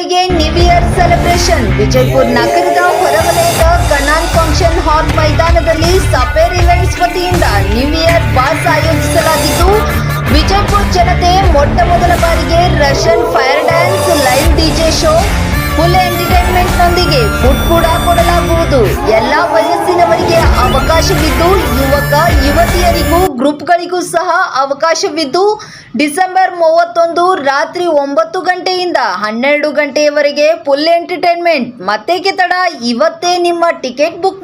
ಬಾರಿಗೆ new year celebration Vijayapura ನಗರದ ಹೊರವಲಯದ ಕಣಾನ್ ಫಂಕ್ಷನ್ ಹಾಲ್ ಮೈದಾನದಲ್ಲಿ ಸಫೇರ್ ಇವೆಂಟ್ಸ್ ವತಿಯಿಂದ ನ್ಯೂ ಇಯರ್ ಬಾಸ್ ಆಯೋಜಿಸಲಾಗಿದ್ದು, ವಿಜಯಪುರ ಜನತೆ ಮೊಟ್ಟ ಮೊದಲ ಬಾರಿಗೆ Russian fire dance live DJ show, full entertainment ನೊಂದಿಗೆ ಫುಡ್ ಕೂಡ ಕೊಡಲಾಗುವುದು. ಎಲ್ಲ ವಯಸ್ಸಿನವರಿಗೆ ಅವಕಾಶವಿದ್ದು, ಯುವಕ, ಯುವತಿಯರಿಗೂ ಗ್ರೂಪ್ಗಳಿಗೂ ಸಹ ಅವಕಾಶವಿದ್ದು ಡಿಸೆಂಬರ್ ಮೂವತ್ತೊಂದು ರಾತ್ರಿ ಒಂಬತ್ತು ಗಂಟೆಯಿಂದ ಹನ್ನೆರಡು ಗಂಟೆಯವರೆಗೆ ಫುಲ್ ಎಂಟರ್ಟೈನ್ಮೆಂಟ್. ಮತ್ತೆ ತಡ, ಇವತ್ತೇ ನಿಮ್ಮ ticket book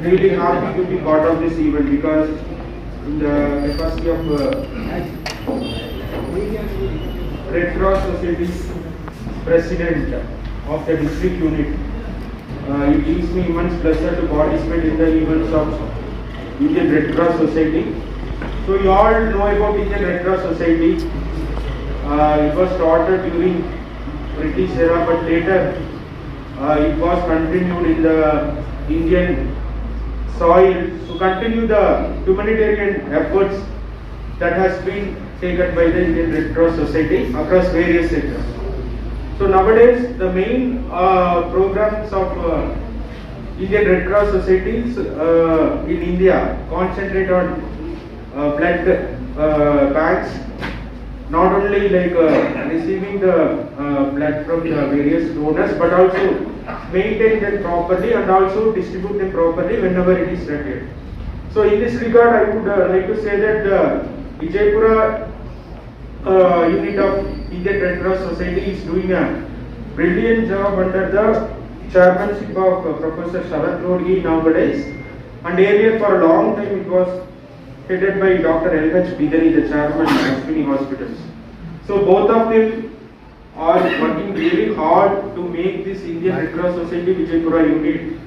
really happy to be part of this event because in the capacity of uh, Red Cross Society's president of the district unit, uh, it gives me immense pleasure to participate in the events of Indian Red Cross Society. So you all know about Indian Red Cross Society. Uh, it was started during British era, but later uh, it was continued in the Indian soil to continue the humanitarian efforts that has been taken by the Indian Red Cross Society across various sectors. So nowadays, the main uh, programs of uh, Indian Red Cross societies uh, in India concentrate on uh, blood uh, banks, not only like uh, receiving the uh, blood from the various donors, but also maintain them properly and also distribute them properly whenever it is required. So in this regard, I would uh, like to say that the Vijaypura uh, unit of Indian Red Cross Society is doing a brilliant job under the chairmanship of uh, Professor Sharat Lodgi nowadays. And earlier for a long time it was headed by Dr. L.H. Bidari, the chairman of Ashwini Hospitals. So both of them are working really hard to make this Indian Red Cross Society Vijaypura unit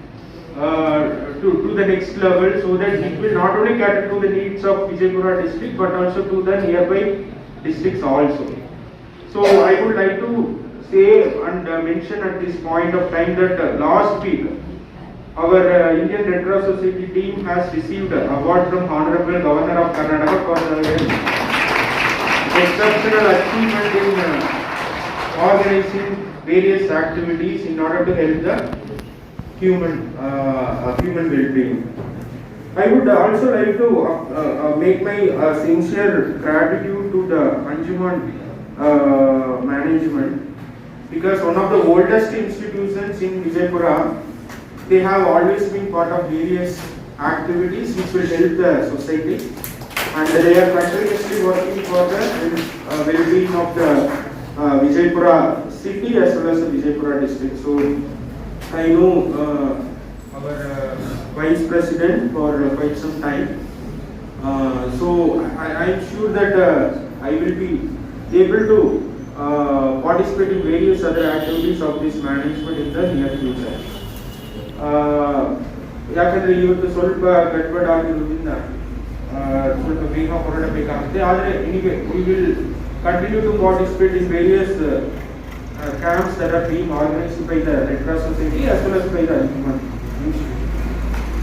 uh, to, to the next level so that it will not only cater to the needs of Vijaypura district but also to the nearby districts also. So I would like to say and uh, mention at this point of time that uh, last week our uh, Indian Red Cross Society team has received an award from Honorable Governor of Karnataka for the exceptional achievement in uh, organizing various activities in order to help the human uh, uh, human well-being. I would also like to uh, uh, make my sincere gratitude to the Anjuman management because one of the oldest institutions in Vijaypura, they have always been part of various activities which will help the society and they are continuously working for the well-being of the uh, Vijaypura city as well as the Vijaypura district. So I know uh, our uh, vice president for uh, quite some time. Uh, so I, I am sure that uh, I will be able to uh, participate in various other activities of this management in the near future. Uh, ಯಾಕಂದ್ರೆ ಇವತ್ತು ಸ್ವಲ್ಪ ಗಡ್ಬಡ್ ಆಗಿರೋದ್ರಿಂದ ಆ, ಸ್ವಲ್ಪ ಬೇಗ ಹೊರಡಬೇಕಾಗುತ್ತೆ ಆದರೆ ನಿಮಗೆ we will continue to participate in various uh, uh, camps that are being organized by the Red Cross Society as well as by the Institute.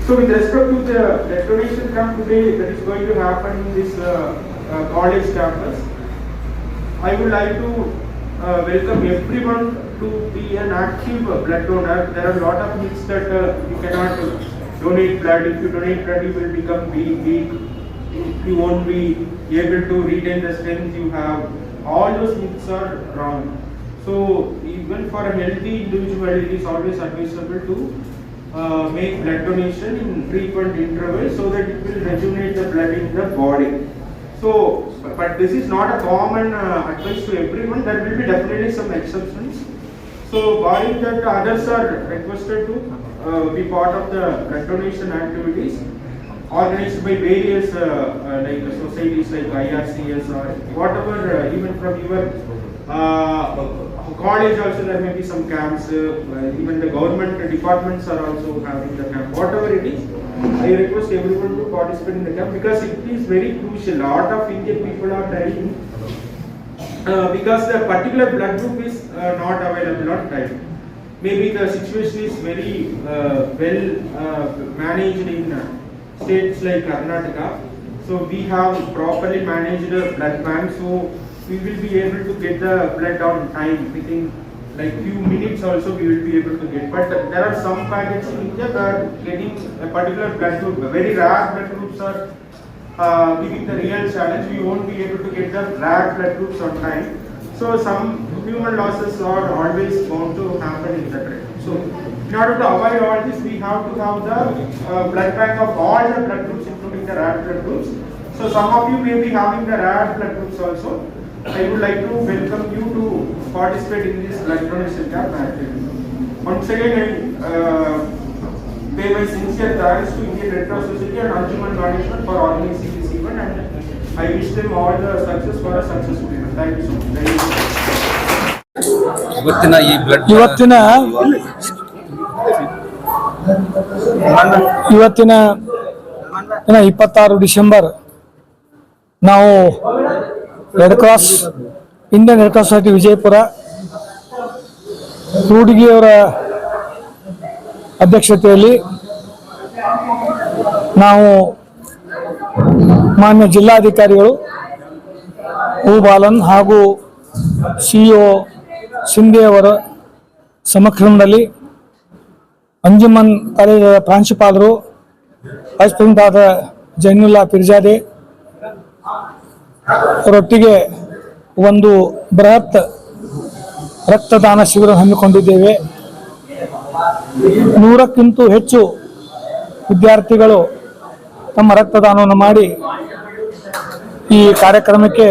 So with respect to the declaration camp today that is going to happen in this uh, uh, college campus, I would like to uh, welcome everyone to be an active blood donor. There are a lot of myths that uh, you cannot donate blood. If you donate blood, you will become weak. You won't be able to retain the strength you have. All those myths are wrong. So even for a healthy individual, it is always advisable to uh, make blood donation in frequent intervals so that it will rejuvenate the blood in the body. So, but- this is not a common uh, advice to everyone, there will be definitely some exceptions. So, barring that, others are requested to uh, be part of the blood donation activities organized by various uh, uh, like uh, societies like IRCS or whatever, even from your college also there may be some camps, even the government departments are also having the camp, whatever it is. I request everyone to participate in the camp because it is very crucial. Lot of Indian people are dying uh, because the particular blood group is uh, not available on time. Maybe the situation is very uh, well managed in states like Karnataka. So we have properly managed blood bank, so we will be able to get the blood on time within like few minutes also we will be able to get. But there are some packets in India that are getting a particular blood group, very rare blood groups are uh, giving the real challenge, we won't be able to get the rare blood groups on time. So some human losses are always bound to happen in that region. So in order to avoid all this, we have to have the uh, blood bank of all the blood groups, including the rare blood groups. So some of you may be having the rare blood groups also. I would like to welcome you to participate in this blood donation camp activity. Once again, I uh, pay my sincere thanks to Indian Red Cross Society and Anjuman Management for organizing this event and I wish them all the success for a successful event. Thank you so much. Very much. ಇವತ್ತಿನ ಈ blood ಇವತ್ತಿನ ಇವತ್ತಿನ ದಿನ ಇಪ್ಪತ್ತಾರು December, ನಾವು red cross, Indian red cross society Vijayapura ರೂಡಿಗಿಯವರ ಅಧ್ಯಕ್ಷತೆಯಲ್ಲಿ ನಾವು ಮಾನ್ಯ ಜಿಲ್ಲಾಧಿಕಾರಿಗಳು ಹೂ ಬಾಲನ್ ಹಾಗೂ ಸಿ ಶಿಂದೆ ಅವರ ಸಮಕ್ಷಮದಲ್ಲಿ ಅಂಜುಮನ್ ಕಾಲೇಜರ ಪ್ರಾಂಶುಪಾಲರು ವೈಸ್ ಆದ ಜೈನುಲ್ಲಾ ಪಿರ್ಜಾದೆ ಅವರೊಟ್ಟಿಗೆ ಒಂದು ಬೃಹತ್ ರಕ್ತದಾನ ಶಿಬಿರ ಹಮ್ಮಿಕೊಂಡಿದ್ದೇವೆ. ನೂರಕ್ಕಿಂತ ಹೆಚ್ಚು ವಿದ್ಯಾರ್ಥಿಗಳು ತಮ್ಮ ರಕ್ತದಾನವನ್ನು ಮಾಡಿ ಈ ಕಾರ್ಯಕ್ರಮಕ್ಕೆ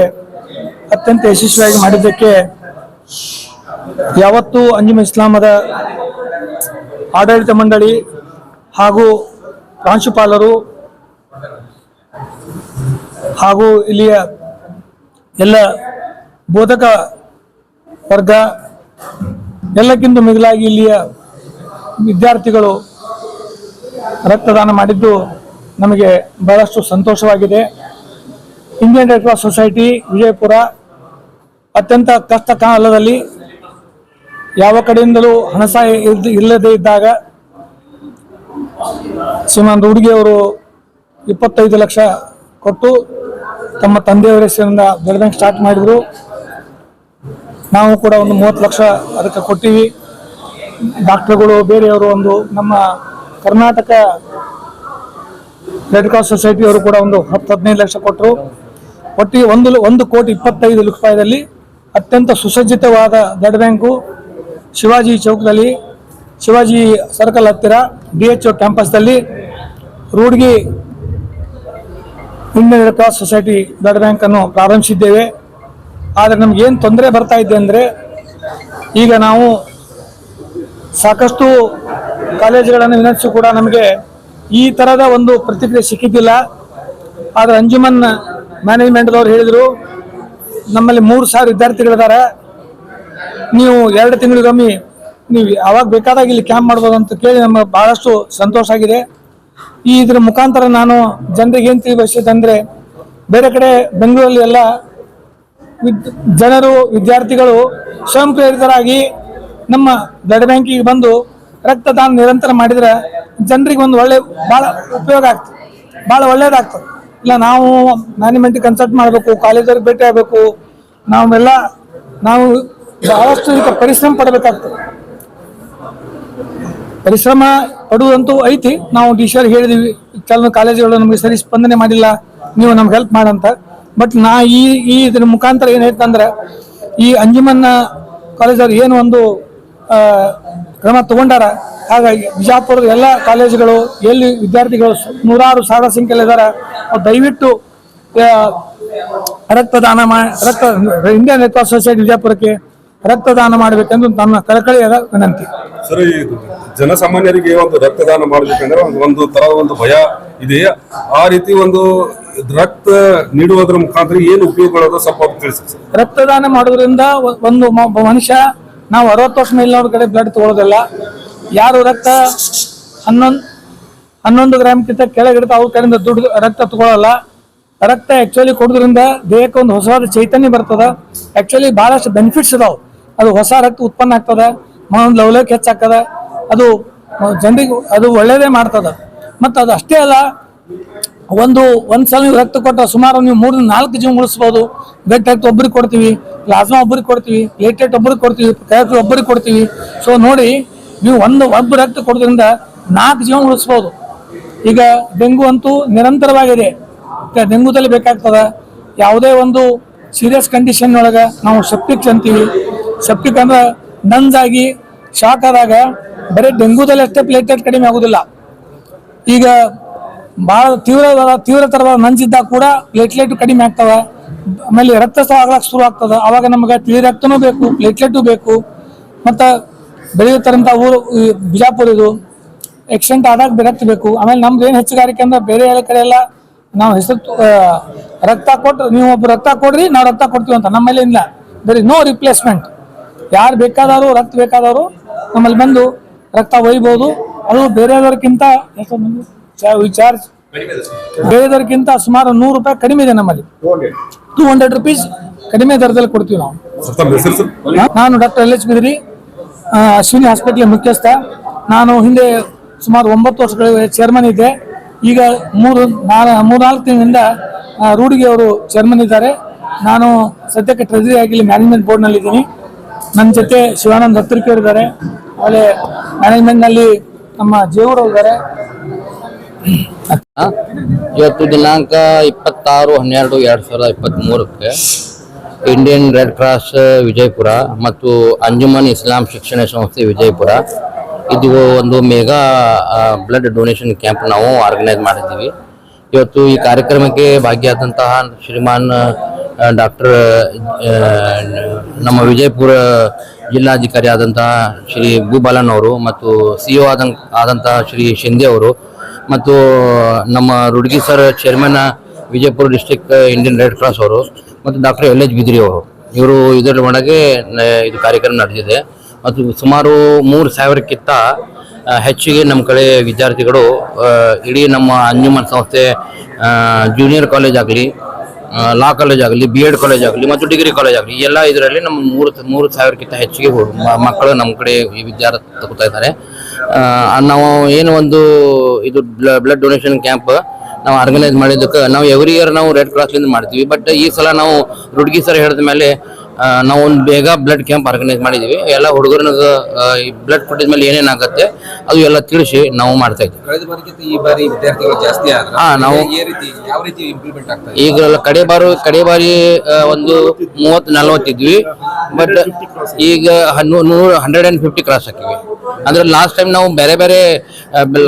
ಅತ್ಯಂತ ಯಶಸ್ವಿಯಾಗಿ ಮಾಡಿದ್ದಕ್ಕೆ ಯಾವತ್ತೂ ಅಂಜುಮ ಇಸ್ಲಾಮದ ಆಡಳಿತ ಮಂಡಳಿ ಹಾಗೂ ಪ್ರಾಂಶುಪಾಲರು ಹಾಗೂ ಇಲ್ಲಿಯ ಎಲ್ಲ ಬೋಧಕ ವರ್ಗ, ಎಲ್ಲಕ್ಕಿಂತ ಮಿಗಿಲಾಗಿ ಇಲ್ಲಿಯ ವಿದ್ಯಾರ್ಥಿಗಳು ರಕ್ತದಾನ ಮಾಡಿದ್ದು ನಮಗೆ ಬಹಳಷ್ಟು ಸಂತೋಷವಾಗಿದೆ. Indian red cross society Vijayapura ಅತ್ಯಂತ ಕಷ್ಟ ಕಾಲದಲ್ಲಿ ಯಾವ ಕಡೆಯಿಂದಲೂ ಹಣ ಇಲ್ದ- ಇಲ್ಲದೇ ಇದ್ದಾಗ ಶ್ರೀಮಾನ್ ಹುಡುಗಿಯವರು ಇಪ್ಪತ್ತೈದು ಲಕ್ಷ ಕೊಟ್ಟು ತಮ್ಮ ತಂದೆಯವರ ಹೆಸರಿಂದ ಬ್ಲಡ್ ಬ್ಯಾಂಕ್ ಸ್ಟಾರ್ಟ್ ಮಾಡಿದರು. ನಾವು ಕೂಡ ಒಂದು ಮೂವತ್ತು ಲಕ್ಷ ಅದಕ್ಕೆ ಕೊಟ್ಟಿವಿ. ಡಾಕ್ಟರ್ಗಳು, ಬೇರೆಯವರು ಒಂದು ನಮ್ಮ ಕರ್ನಾಟಕ ರೆಡ್ ಕ್ರಾಸ್ ಸೊಸೈಟಿಯವರು ಕೂಡ ಒಂದು ಹತ್ತು ಹದಿನೈದು ಲಕ್ಷ ಕೊಟ್ಟರು ಒಟ್ಟಿಗೆ ಒಂದು ಒಂದು ಕೋಟಿ ಇಪ್ಪತ್ತೈದು ರೂಪಾಯಿದಲ್ಲಿ ಅತ್ಯಂತ ಸುಸಜ್ಜಿತವಾದ ಬ್ಲಡ್ ಬ್ಯಾಂಕು ಶಿವಾಜಿ ಚೌಕದಲ್ಲಿ ಶಿವಾಜಿ ಸರ್ಕಲ್ ಹತ್ತಿರ B H O ಕ್ಯಾಂಪಸ್ದಲ್ಲಿ Rudgi Indian cross society blood ಬ್ಯಾಂಕನ್ನು ಪ್ರಾರಂಭಿಸಿದ್ದೇವೆ. ಆದರೆ ನಮಗೇನು ತೊಂದರೆ ಬರ್ತಾ ಇದೆ ಅಂದರೆ, ಈಗ ನಾವು ಸಾಕಷ್ಟು ಕಾಲೇಜುಗಳನ್ನು ವಿನಂತಿಸಿ ಕೂಡ ನಮಗೆ ಈ ಥರದ ಒಂದು ಪ್ರತಿಕ್ರಿಯೆ ಸಿಕ್ಕಿದ್ದಿಲ್ಲ. ಆದರೆ ಅಂಜುಮನ್ ಮ್ಯಾನೇಜ್ಮೆಂಟ್ದವ್ರು ಹೇಳಿದರು, ನಮ್ಮಲ್ಲಿ ಮೂರು ಸಾವಿರ ವಿದ್ಯಾರ್ಥಿಗಳಿದ್ದಾರೆ. ನೀವು ಎರಡು ತಿಂಗಳಿಗೊಮ್ಮೆ ನೀವು ಯಾವಾಗ ಬೇಕಾದಾಗ ಇಲ್ಲಿ ಕ್ಯಾಂಪ್ ಮಾಡ್ಬೋದು ಅಂತ ಕೇಳಿ ನಮಗೆ ಬಹಳಷ್ಟು ಸಂತೋಷ ಆಗಿದೆ. ಈ ಇದ್ರ ಮುಖಾಂತರ ನಾನು ಜನರಿಗೆ ಏನು ಅಂದರೆ ಬೇರೆ ಕಡೆ ಬೆಂಗಳೂರಲ್ಲಿ ಎಲ್ಲ ವಿದ್, ಜನರು, ವಿದ್ಯಾರ್ಥಿಗಳು ಸ್ವಯಂ ಪ್ರೇರಿತರಾಗಿ ನಮ್ಮ ಬ್ಲಡ್ ಬ್ಯಾಂಕಿಗೆ ಬಂದು ರಕ್ತದಾನ ನಿರಂತರ ಮಾಡಿದರೆ ಜನರಿಗೆ ಒಂದು ಒಳ್ಳೆ ಭಾಳ ಉಪಯೋಗ ಆಗ್ತದೆ. ಭಾಳ ಒಳ್ಳೇದಾಗ್ತದೆ. ಇಲ್ಲ, ನಾವು ಮ್ಯಾನೇಜ್ಮೆಂಟ್ ಕನ್ಸಲ್ಟ್ ಮಾಡಬೇಕು ಕಾಲೇಜವ್ರಿಗೆ ಭೇಟಿ ಆಗಬೇಕು. ನಾವೆಲ್ಲ, ನಾವು ಬಹಳಷ್ಟು ಈಗ ಪರಿಶ್ರಮ ಪಡಬೇಕಾಗ್ತದೆ. ಪರಿಶ್ರಮ ಪಡುವಂತೂ ಐತಿ. ನಾವು ಡಿ ಹೇಳಿದೀವಿ, ಕೆಲವು ಕಾಲೇಜುಗಳು ನಮಗೆ ಸರಿ ಸ್ಪಂದನೆ ಮಾಡಿಲ್ಲ, ನೀವು ನಮ್ಗೆ ಹೆಲ್ಪ್ ಮಾಡಂತ. ಬಟ್ ನಾ ಈ ಈ ಇದ್ರ ಮುಖಾಂತರ ಏನು ಹೇಳ್ತಂದ್ರೆ ಈ ಅಂಜುಮನ್ನ ಕಾಲೇಜವ್ರು ಏನು ಒಂದು ಕ್ರಮ ತಗೊಂಡಾರ, ಹಾಗಾಗಿ ಬಿಜಾಪುರದ ಎಲ್ಲ ಕಾಲೇಜುಗಳು, ಎಲ್ಲಿ ವಿದ್ಯಾರ್ಥಿಗಳು ನೂರಾರು ಸಾವಿರ ಸಂಖ್ಯೆಯಲ್ಲಿ ಇದಾರ, ಅವ್ರು ದಯವಿಟ್ಟು ರಕ್ತದಾನ ಮಾ, ರಕ್ತ ಇಂಡಿಯನ್ ರೆಡ್ ಕ್ರಾಸ್ ಸೊಸೈಟಿ ರಕ್ತದಾನ ಮಾಡಬೇಕೆಂದು ನನ್ನ ಕಳಕಳಿಯಾದ ವಿನಂತಿ. ಸರ್ ಈ ಜನಸಾಮಾನ್ಯರಿಗೆ ಒಂದು ರಕ್ತದಾನ ಮಾಡಬೇಕಂದ್ರೆ ಒಂದು- ತರ ಒಂದು ಭಯ ಇದೆ ಆ ರೀತಿ ಒಂದು ರಕ್ತ ನೀಡುವುದರ ಮುಖಾಂತರ ಏನು ಉಪಯೋಗಗಳದ ಸ್ವಲ್ಪ ತಿಳಿಸಿ ರಕ್ತದಾನ ಮಾಡೋದ್ರಿಂದ ಒಂದು ಮನುಷ್ಯ ನಾವು ಅರವತ್ತು ವರ್ಷ ಮೇಲಿನವ್ರ ಕಡೆ ಬ್ಲಡ್ ತಗೊಳ್ಳೋದಿಲ್ಲ ಯಾರು ರಕ್ತ ಹನ್ನೊಂದು ಹನ್ನೊಂದು ಗ್ರಾಮ್ಗಿಂತ ಕೆಳಗಿಡ್ತಾ ಅವ್ರ ಕಡೆಯಿಂದ ದುಡ್ಡು ರಕ್ತ ತಗೊಳ್ಳಲ್ಲ ರಕ್ತ ಆ್ಯಕ್ಚುಲಿ ಕೊಡೋದ್ರಿಂದ ದೇಹಕ್ಕೆ ಒಂದು ಹೊಸವಾದ ಚೈತನ್ಯ ಬರ್ತದ. ಆ್ಯಕ್ಚುಲಿ ಬಹಳಷ್ಟು ಬೆನಿಫಿಟ್ಸ್ ಇದಾವೆ ಅದು ಹೊಸ ರಕ್ತ ಉತ್ಪನ್ನ ಆಗ್ತದ ಒಂದು ಲವಲವಿಕೆ ಹೆಚ್ಚಾಗ್ತದ, ಅದು ಜನರಿಗೆ ಅದು ಒಳ್ಳೇದೇ ಮಾಡ್ತದೆ. ಮತ್ತು ಅದು ಅಷ್ಟೇ ಅಲ್ಲ, ಒಂದು ಒಂದು ಸಲ ನೀವು ರಕ್ತ ಕೊಟ್ಟ ಸುಮಾರು ನೀವು ಮೂರು, ನಾಲ್ಕು ಜೀವ ಉಳಿಸ್ಬೋದು. ಬೆಟ್ಟ ರಕ್ತ ಒಬ್ಬರಿಗೆ ಕೊಡ್ತೀವಿ, ಪ್ಲಾಸ್ಮಾ ಒಬ್ಬರಿಗೆ ಕೊಡ್ತೀವಿ ಪ್ಲೇಟ್ಲೆಟ್ ಒಬ್ಬರಿಗೆ ಕೊಡ್ತೀವಿ ಕೈಫ್ ಒಬ್ಬರಿಗೆ ಕೊಡ್ತೀವಿ. ಸೊ ನೋಡಿ, ನೀವು ಒಂದು ಒಬ್ಬ ರಕ್ತ ಕೊಡೋದ್ರಿಂದ ನಾಲ್ಕು ಜೀವ ಉಳಿಸ್ಬೋದು. ಈಗ ಡೆಂಗು ಅಂತೂ ನಿರಂತರವಾಗಿದೆ. ಡೆಂಗುದಲ್ಲಿ ಬೇಕಾಗ್ತದ. ಯಾವುದೇ ಒಂದು ಸೀರಿಯಸ್ ಕಂಡೀಷನ್ ಒಳಗೆ ನಾವು ಶಕ್ತಿ ಅಂತೀವಿ ಸೆಪ್ಟಿಕ್ ಅಂದ್ರೆ ನಂಜಾಗಿ ಶಾಕ್ ಆದಾಗ ಬರೀ ಡೆಂಗೂದಲ್ಲಿ ಅಷ್ಟೇ ಪ್ಲೇಟ್ಲೆಟ್ ಕಡಿಮೆ ಆಗುದಿಲ್ಲ. ಈಗ ಬಹಳ ತೀವ್ರ ತೀವ್ರತರವಾದ ನಂಜಿದ್ದಾಗ ಕೂಡ ಪ್ಲೇಟ್ಲೆಟ್ ಕಡಿಮೆ ಆಗ್ತವ ಆಮೇಲೆ ರಕ್ತಸ್ರಾವ ಆಗ್ಲಕ್ ಶುರು ಆಗ್ತದ. ಅವಾಗ ನಮಗೆ ತಿಳಿ ರಕ್ತನೂ ಬೇಕು ಪ್ಲೇಟ್ಲೆಟ್ ಬೇಕು. ಮತ್ತು ಬೆಳೆಯುತ್ತಂಥ ಊರು ಬಿಜಾಪುರ ಇದು ಎಕ್ಸಿಡೆಂಟ್ ಆದಾಗ ರಕ್ತ ಬೇಕು. ಆಮೇಲೆ ನಮ್ದು ಏನು ಹೆಚ್ಚುಗಾರಿಕೆ ಅಂದ್ರೆ ಬೇರೆ ಕಡೆ ಎಲ್ಲ ನಾವು ಹೆಸರು ರಕ್ತ ಕೊಟ್ಟು ನೀವು ಒಬ್ಬ ರಕ್ತ ಕೊಡ್ರಿ, ನಾವು ರಕ್ತ ಕೊಡ್ತೀವಿ ಅಂತ ನಮ್ಮಲ್ಲಿ ಇಲ್ಲ. ಬರೀ ನೋ ರಿಪ್ಲೇಸ್ಮೆಂಟ್ ಯಾರು ಬೇಕಾದವರು ರಕ್ತ ಬೇಕಾದವರು ನಮ್ಮಲ್ಲಿ ಬಂದು ರಕ್ತ ಒಯ್ಬೋದು. ಅದು? ಚಾ- ಚಾರ್ಜ್ ಬೇರೆದವ್ರಿಗಿಂತ ಸುಮಾರು ನೂರು ರೂಪಾಯಿ ಕಡಿಮೆ ಇದೆ ನಮ್ಮಲ್ಲಿ. ಟೂ ಹಂಡ್ರೆಡ್ ರುಪೀಸ್ ಕಡಿಮೆ ದರದಲ್ಲಿ ಕೊಡ್ತೀವಿ ನಾವು. ನಾನು doctor L H Bidri Ashwini hospital ಮುಖ್ಯಸ್ಥ. ನಾನು ಹಿಂದೆ ಸುಮಾರು ಒಂಬತ್ತು ವರ್ಷಗಳ ಚೇರ್ಮನ್ ಇದ್ದೆ. ಈಗ ಮೂರು ನಾಲ್ ಮೂರ್ನಾಲ್ಕು ತಿಂಗಳಿಂದ ರೂಢಿಗೆ ಅವರು ಚೇರ್ಮನ್ ಇದ್ದಾರೆ. ನಾನು ಸದ್ಯಕ್ಕೆ ಟ್ರೆಜರಿ ಆಗಿ ಮ್ಯಾನೇಜ್ಮೆಂಟ್ ಬೋರ್ಡ್ನಲ್ಲಿ ಇದ್ದೀನಿ ನನ್ನ ಜೊತೆ ಶಿವಾನಂದ್ ಹತ್ತಿರಕೇರ್ ಇದ್ದಾರೆ. ಆಮೇಲೆ ಮ್ಯಾನೇಜ್ಮೆಂಟ್ನಲ್ಲಿ ನಮ್ಮ ಜೇವರು ಇದ್ದಾರೆ. ಇವತ್ತು ದಿನಾಂಕ ಇಪ್ಪತ್ತಾರು ಹನ್ನೆರಡು ಎರಡು ಸಾವಿರದ ಇಪ್ಪತ್ತ್ಮೂರಕ್ಕೆ ಇಂಡಿಯನ್ ರೆಡ್ ಕ್ರಾಸ್ ವಿಜಯಪುರ ಮತ್ತು ಅಂಜುಮನ್ ಇಸ್ಲಾಂ ಶಿಕ್ಷಣ ಸಂಸ್ಥೆ ವಿಜಯಪುರ. ಇದು ಒಂದು ಮೆಗಾ ಬ್ಲಡ್ ಡೊನೇಷನ್ ಕ್ಯಾಂಪ್ ನಾವು ಆರ್ಗನೈಸ್ ಮಾಡಿದ್ದೀವಿ. ಇವತ್ತು ಈ ಕಾರ್ಯಕ್ರಮಕ್ಕೆ ಭಾಗಿಯಾದಂತಹ ಶ್ರೀಮಾನ್ ಡಾಕ್ಟರ್ ನಮ್ಮ ವಿಜಯಪುರ ಜಿಲ್ಲಾಧಿಕಾರಿ ಆದಂತಹ ಶ್ರೀ ಭೂಬಾಲನ್ ಅವರು ಮತ್ತು ಸಿ ಒ ಆದ ಆದಂತಹ ಶ್ರೀ ಶಿಂದೆ ಅವರು ಮತ್ತು ನಮ್ಮ Rudgi sir chairman Vijayapura district Indian red cross ಅವರು ಮತ್ತು ಡಾಕ್ಟರ್ ಎಲ್ ಎಚ್ ಬಿದ್ರಿ ಅವರು. ಇವರು ಇದರ ಒಳಗೆ ಇದು ಕಾರ್ಯಕ್ರಮ ನಡೆದಿದೆ. ಮತ್ತು ಸುಮಾರು ಮೂರು ಸಾವಿರಕ್ಕಿಂತ ಹೆಚ್ಚಿಗೆ ನಮ್ಮ ಕಡೆ ವಿದ್ಯಾರ್ಥಿಗಳು ಇಡೀ ನಮ್ಮ ಅಂಜುಮನ್ ಸಂಸ್ಥೆ ಜೂನಿಯರ್ ಕಾಲೇಜ್ ಆಗಲಿ ಲಾ ಕಾಲೇಜ್ ಆಗಲಿ ಬಿ ಎಡ್ ಕಾಲೇಜ್ ಆಗಲಿ ಮತ್ತು ಡಿಗ್ರಿ ಕಾಲೇಜ್ ಆಗಲಿ ಎಲ್ಲ ಇದರಲ್ಲಿ ನಮ್ಮ ಮೂರು ಮೂರು ಸಾವಿರಕ್ಕಿಂತ ಹೆಚ್ಚಿಗೆ ಮಕ್ಕಳು ನಮ್ಮ ಕಡೆ ಈ ವಿದ್ಯಾರ್ಥಿ ತಗೋತಾ ಇದ್ದಾರೆ. ನಾವು ಏನು ಒಂದು ಇದು ಬ್ಲಡ್ ಡೊನೇಷನ್ ಕ್ಯಾಂಪ್ ನಾವು ಆರ್ಗನೈಸ್ ಮಾಡಿದ್ದಕ್ಕೆ ನಾವು ಎವ್ರಿ ಇಯರ್ ನಾವು ರೆಡ್ ಕ್ರಾಸ್ಲಿಂದ ಮಾಡ್ತೀವಿ. ಬಟ್ ಈ ಸಲ ನಾವು ರುಡ್ಗಿ ಸರ್ ಹೇಳಿದ ಮೇಲೆ ನಾವು ಒಂದು ಬೇಗ ಬ್ಲಡ್ ಕ್ಯಾಂಪ್ ಆರ್ಗನೈಸ್ ಮಾಡಿದ್ದೀವಿ ಎಲ್ಲ ಹುಡುಗರನ್ನ ಈ ಬ್ಲಡ್ ಕೊಟ್ಟಿದ ಮೇಲೆ ಏನೇನಾಗುತ್ತೆ ಅದು ಎಲ್ಲ ತಿಳಿಸಿ ನಾವು ಮಾಡ್ತಾ ಇದ್ದೀವಿ. ಕಳೆದ ಬಾರಿಗಿಂತ ಈ ಬಾರಿ ವಿದ್ಯಾರ್ಥಿಗಳು ಜಾಸ್ತಿ ಆದ್ರೆ ಹಾ, ನಾವು- ಈ ರೀತಿ ಯಾವ ರೀತಿ ಇಂಪ್ಲಿಮೆಂಟ್ ಆಗ್ತಾ ಇದೆ? ಈಗ ಕಡೆ ಬಾರು ಕಡೆ ಬಾರಿ ಆ, ಒಂದು ಮೂವತ್ತು ನಲ್ವತ್ತಿದ್ವಿ ಬಟ್ ಈಗ ಹನ್ನೂ ನೂರ ಹಂಡ್ರೆಡ್ ಆ್ಯಂಡ್ ಫಿಫ್ಟಿ ಕ್ರಾಸ್ ಹಾಕಿವಿ. ಅಂದ್ರೆ ಲಾಸ್ಟ್ ಟೈಮ್ ನಾವು ಬೇರೆ ಬೇರೆ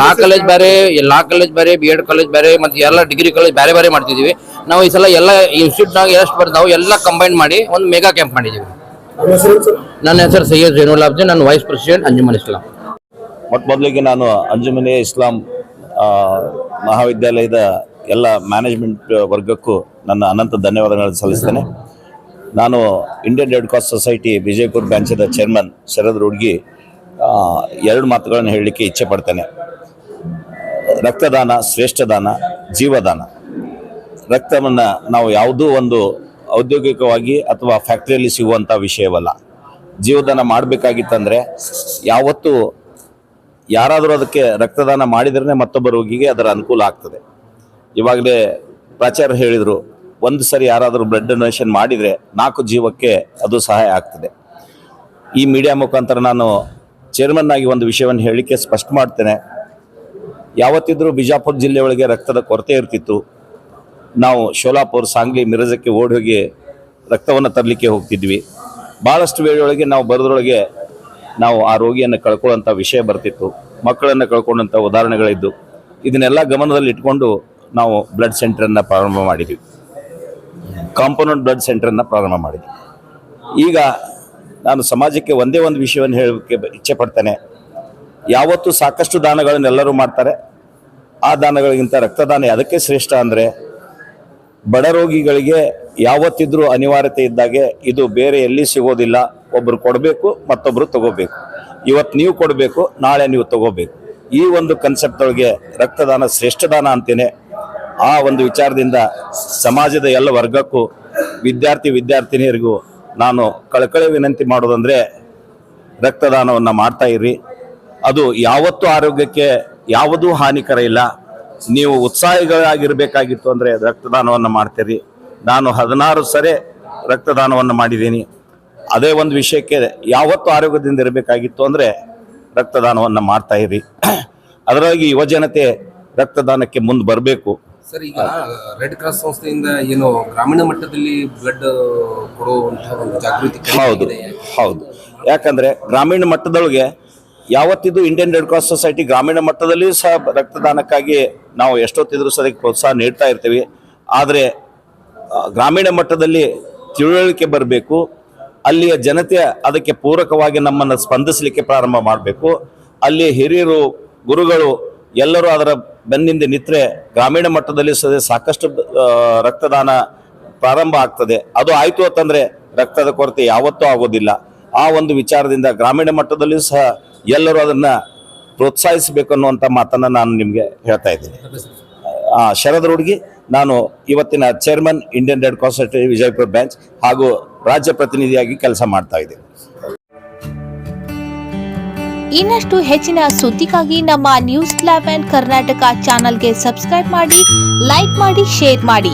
ಲಾ ಕಾಲೇಜ್ ಬೇರೆ ಲಾ ಕಾಲೇಜ್ ಬೇರೆ ಬಿ ಎಡ್ ಕಾಲೇಜ್ ಬೇರೆ ಮತ್ತೆ ಎಲ್ಲ ಡಿಗ್ರಿ ಕಾಲೇಜ್ ಬೇರೆ ಬೇರೆ ಮಾಡ್ತಿದೀವಿ. ನಾವು ಈ ಸಲ ಎಲ್ಲ ಇನ್ಸ್ಟಿಟ್ಯೂಟ್ನಾಗ ಎಷ್ಟು ಬರ್ತಾವೆ ಎಲ್ಲ ಕಂಬೈನ್ ಮಾಡಿ ಒಂದು ಮೆಗಾ ಕ್ಯಾಂಪ್ ಮಾಡಿದ್ದೀವಿ ನನ್ನ ಹೆಸರು ಸೈಯದ್ ಜೈನುಲ್ ಅಬ್ಜಿ ನಾನು ವೈಸ್ ಪ್ರೆಸಿಡೆಂಟ್ ಅಂಜುಮನ್ ಇಸ್ಲಾಂ. ಮೊಟ್ಟ ಮೊದಲಿಗೆ ನಾನು ಅಂಜುಮನೆ ಇಸ್ಲಾಂ ಮಹಾವಿದ್ಯಾಲಯದ ಎಲ್ಲ ಮ್ಯಾನೇಜ್ಮೆಂಟ್ ವರ್ಗಕ್ಕೂ ನನ್ನ ಅನಂತ ಧನ್ಯವಾದಗಳನ್ನು ಸಲ್ಲಿಸ್ತೇನೆ. ನಾನು Indian red cross society Vijayapura ಬ್ರಾಂಚದ chairman Sharad Rudgi ಎರಡು ಮಾತುಗಳನ್ನು ಹೇಳಲಿಕ್ಕೆ ಇಚ್ಛೆ ಪಡ್ತೇನೆ. ರಕ್ತದಾನ ಶ್ರೇಷ್ಠ ದಾನ ಜೀವದಾನ. ರಕ್ತವನ್ನು ನಾವು ಯಾವುದೂ ಒಂದು ಔದ್ಯೋಗಿಕವಾಗಿ ಅಥವಾ ಫ್ಯಾಕ್ಟ್ರಿಯಲ್ಲಿ ಸಿಗುವಂಥ ವಿಷಯವಲ್ಲ. ಜೀವದಾನ ಮಾಡಬೇಕಾಗಿತ್ತಂದರೆ ಯಾವತ್ತೂ ಯಾರಾದರೂ ಅದಕ್ಕೆ ರಕ್ತದಾನ ಮಾಡಿದ್ರೇ ಮತ್ತೊಬ್ಬ ರೋಗಿಗೆ ಅದರ ಅನುಕೂಲ ಆಗ್ತದೆ. ಇವಾಗಲೇ ಪ್ರಾಚಾರ್ಯ ಹೇಳಿದರು, ಒಂದು ಸರಿ ಯಾರಾದರೂ ಬ್ಲಡ್ ಡೊನೇಷನ್ ಮಾಡಿದರೆ ನಾಲ್ಕು ಜೀವಕ್ಕೆ ಅದು ಸಹಾಯ ಆಗ್ತದೆ. ಈ ಮೀಡಿಯಾ ಮುಖಾಂತರ ನಾನು ಚೇರ್ಮನ್ ಆಗಿ ಒಂದು ವಿಷಯವನ್ನು ಹೇಳಿಕೆ ಸ್ಪಷ್ಟ ಮಾಡ್ತೇನೆ. ಯಾವತ್ತಿದ್ರೂ ಬಿಜಾಪುರ ಜಿಲ್ಲೆಯೊಳಗೆ ರಕ್ತದ ಕೊರತೆ ಇರ್ತಿತ್ತು. ನಾವು ಶೋಲಾಪುರ್, ಸಾಂಗ್ಲಿ, ಮಿರಜಕ್ಕೆ ಓಡಿ ಹೋಗಿ ರಕ್ತವನ್ನು ತರಲಿಕ್ಕೆ ಹೋಗ್ತಿದ್ವಿ. ಭಾಳಷ್ಟು ವೇಳೆಯೊಳಗೆ ನಾವು ಬರೋದ್ರೊಳಗೆ ನಾವು ಆ ರೋಗಿಯನ್ನು ಕಳ್ಕೊಳ್ಳುವಂಥ ವಿಷಯ ಬರ್ತಿತ್ತು. ಮಕ್ಕಳನ್ನು ಕಳ್ಕೊಂಡಂಥ ಉದಾಹರಣೆಗಳಿದ್ದು. ಇದನ್ನೆಲ್ಲ ಗಮನದಲ್ಲಿ ಇಟ್ಕೊಂಡು ನಾವು ಬ್ಲಡ್ ಸೆಂಟ್ರನ್ನು ಪ್ರಾರಂಭ ಮಾಡಿದ್ವಿ. ಕಾಂಪೌಂಡ್ ಬ್ಲಡ್ ಸೆಂಟ್ರನ್ನು ಪ್ರಾರಂಭ ಮಾಡಿದ್ವಿ. ಈಗ ನಾನು ಸಮಾಜಕ್ಕೆ ಒಂದೇ ಒಂದು ವಿಷಯವನ್ನು ಹೇಳೋಕ್ಕೆ ಇಚ್ಛೆ ಪಡ್ತೇನೆ. ಯಾವತ್ತೂ ಸಾಕಷ್ಟು ದಾನಗಳನ್ನು ಎಲ್ಲರೂ ಮಾಡ್ತಾರೆ. ಆ ದಾನಗಳಿಗಿಂತ ರಕ್ತದಾನ ಅದಕ್ಕೆ ಶ್ರೇಷ್ಠ ಅಂದರೆ, ಬಡ ರೋಗಿಗಳಿಗೆ ಯಾವತ್ತಿದ್ರೂ ಅನಿವಾರ್ಯತೆ ಇದ್ದಾಗೆ ಇದು ಬೇರೆ ಎಲ್ಲಿ ಸಿಗೋದಿಲ್ಲ. ಒಬ್ಬರು ಕೊಡಬೇಕು ಮತ್ತೊಬ್ಬರು ತಗೋಬೇಕು. ಇವತ್ತು ನೀವು ಕೊಡಬೇಕು, ನಾಳೆ ನೀವು ತಗೋಬೇಕು. ಈ ಒಂದು ಕನ್ಸೆಪ್ಟ್ ಒಳಗೆ ರಕ್ತದಾನ ಶ್ರೇಷ್ಠ ದಾನ ಅಂತೇನೆ. ಆ ಒಂದು ವಿಚಾರದಿಂದ ಸಮಾಜದ ಎಲ್ಲ ವರ್ಗಕ್ಕೂ, ವಿದ್ಯಾರ್ಥಿ ವಿದ್ಯಾರ್ಥಿನಿಯರಿಗೂ ನಾನು ಕಳಕಳಿ ವಿನಂತಿ ಮಾಡೋದಂದರೆ ರಕ್ತದಾನವನ್ನು ಮಾಡ್ತಾ ಇರ್ರಿ. ಅದು ಯಾವತ್ತೂ ಆರೋಗ್ಯಕ್ಕೆ ಯಾವುದೂ ಹಾನಿಕರ ಇಲ್ಲ. ನೀವು ಉತ್ಸಾಹಿಗಳಾಗಿರಬೇಕಾಗಿತ್ತು ಅಂದರೆ ರಕ್ತದಾನವನ್ನು ಮಾಡ್ತೀರಿ. ನಾನು ಹದಿನಾರು ಸರಿ ರಕ್ತದಾನವನ್ನು ಮಾಡಿದ್ದೀನಿ. ಅದೇ ಒಂದು ವಿಷಯಕ್ಕೆ ಯಾವತ್ತು ಆರೋಗ್ಯದಿಂದ ಇರಬೇಕಾಗಿತ್ತು ಅಂದರೆ ರಕ್ತದಾನವನ್ನು ಮಾಡ್ತಾ ಇರಿ ಅದರಾಗಿ ಯುವಜನತೆ ರಕ್ತದಾನಕ್ಕೆ ಮುಂದೆ ಬರಬೇಕು. ಸರ್ ಈಗ ರೆಡ್ ಕ್ರಾಸ್ ಸಂಸ್ಥೆಯಿಂದ ಏನು ಗ್ರಾಮೀಣ ಮಟ್ಟದಲ್ಲಿ ಬ್ಲಡ್ ಕೊಡುವಂತಹ ಒಂದು ಜಾಗೃತಿ ಹೌದು. ಹೌದು. ಯಾಕಂದ್ರೆ ಗ್ರಾಮೀಣ ಮಟ್ಟದೊಳಗೆ ಯಾವತ್ತಿದ್ದು ಇಂಡಿಯನ್ ರೆಡ್ ಕ್ರಾಸ್ ಸೊಸೈಟಿ ಗ್ರಾಮೀಣ ಮಟ್ಟದಲ್ಲಿ ಸಹ ರಕ್ತದಾನಕ್ಕಾಗಿ ನಾವು ಎಷ್ಟೊತ್ತಿದ್ರೂ ಸಹ ಅದಕ್ಕೆ ಪ್ರೋತ್ಸಾಹ ನೀಡ್ತಾ ಇರ್ತೀವಿ. ಆದರೆ ಗ್ರಾಮೀಣ ಮಟ್ಟದಲ್ಲಿ ತಿಳುವಳಿಕೆ ಬರಬೇಕು ಅಲ್ಲಿಯ ಜನತೆ ಅದಕ್ಕೆ ಪೂರಕವಾಗಿ ನಮ್ಮನ್ನು ಸ್ಪಂದಿಸಲಿಕ್ಕೆ ಪ್ರಾರಂಭ ಮಾಡಬೇಕು. ಅಲ್ಲಿ ಹಿರಿಯರು ಗುರುಗಳು ಎಲ್ಲರೂ ಅದರ ಬೆನ್ನಿಂದ ನಿತ್ರೆ ಗ್ರಾಮೀಣ ಮಟ್ಟದಲ್ಲಿ ಸಹ ಸಾಕಷ್ಟು ರಕ್ತದಾನ ಪ್ರಾರಂಭ ಆಗ್ತದೆ. ಅದು ಆಯಿತು ಅಂತಂದ್ರೆ ರಕ್ತದ ಕೊರತೆ ಯಾವತ್ತೂ ಆಗೋದಿಲ್ಲ. ಆ ಒಂದು ವಿಚಾರದಿಂದ ಗ್ರಾಮೀಣ ಮಟ್ಟದಲ್ಲಿ ಸಹ ಎಲ್ಲರೂ ಅದನ್ನ ಪ್ರೋತ್ಸಾಹಿಸಬೇಕು ಅನ್ನುವಂಥ ಮಾತನ್ನ ನಾನು ನಿಮಗೆ ಹೇಳ್ತಾ ಇದ್ದೀನಿ. ಶರದ್ ರೋಡ್ಗಿ ನಾನು ಇವತ್ತಿನ chairman Indian red cross society Vijayapura branch ಹಾಗೂ ರಾಜ್ಯ ಪ್ರತಿನಿಧಿಯಾಗಿ ಕೆಲಸ ಮಾಡ್ತಾ ಇದ್ದೀನಿ. ಇನ್ನಷ್ಟು ಹೆಚ್ಚಿನ ಸುದ್ದಿಗಾಗಿ ನಮ್ಮ ನ್ಯೂಸ್ ಲೆವೆನ್ ಕರ್ನಾಟಕ ಚಾನಲ್ಗೆ ಸಬ್ಸ್ಕ್ರೈಬ್ ಮಾಡಿ ಲೈಕ್ ಮಾಡಿ ಶೇರ್ ಮಾಡಿ.